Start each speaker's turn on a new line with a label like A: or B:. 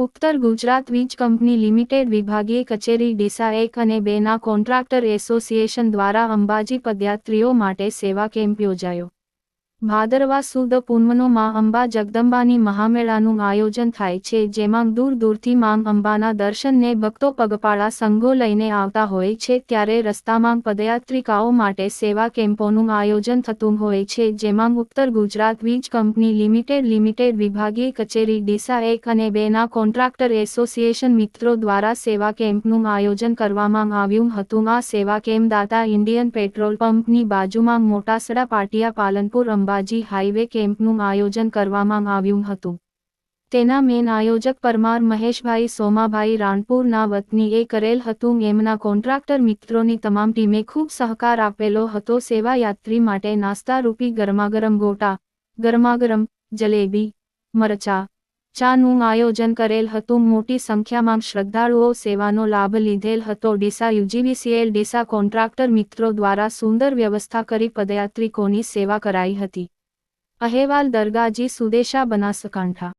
A: ઉત્તર ગુજરાત વીજ company limited વિભાગીય કચેરી ડીસા એક અને બેના કોન્ટ્રાક્ટર એસોસિએશન દ્વારા અંબાજી પદયાત્રીઓ માટે સેવા કેમ્પ યોજાયો. ભાદરવા સુદ પૂનમનો માં અંબા જગદંબાની મહામેળાનું આયોજન થાય છે, જેમાં દૂર દૂરથી માંગ અંબાના દર્શનને ભક્તો પગપાળા સંઘો લઈને આવતા હોય છે, ત્યારે રસ્તામાં પદયાત્રિકાઓ માટે સેવા કેમ્પોનું આયોજન થતું હોય છે, જેમાં ઉત્તર ગુજરાત વીજ કંપની લિમિટેડ લિમિટેડ વિભાગીય કચેરી, ડીસા એક અને બેના કોન્ટ્રાક્ટર એસોસિએશન મિત્રો દ્વારા સેવા કેમ્પનું આયોજન કરવામાં આવ્યું હતું. આ સેવા કેમ્પ દાતા ઇન્ડિયન પેટ્રોલ પંપની બાજુમાં મોટાસડા પાટિયા પાલનપુર અંબાજી હાઈવે કેમ્પનું આયોજન કરવામાં આવ્યું હતું. તેના મેન આયોજક પરમાર મહેશભાઈ સોમાભાઈ રાણપુરના વતનીએ કરેલ હતું. એમના કોન્ટ્રાક્ટર મિત્રોની તમામ ટીમે ખૂબ સહકાર આપેલો હતો. સેવાયાત્રી માટે નાસ્તા રૂપી ગરમાગરમ ગોટા, ગરમાગરમ જલેબી, મરચા ચાનું આયોજન કરેલ હતું. મોટી સંખ્યામાં શ્રદ્ધાળુઓ સેવાનો લાભ લીધેલ હતો. ડીસા યુજીવીસીએલ ડીસા કોન્ટ્રાક્ટર મિત્રો દ્વારા સુંદર વ્યવસ્થા કરી પદયાત્રિકોની સેવા કરાઈ હતી. અહેવાલ દરગાજી સુદેશા બનાસકાંઠા.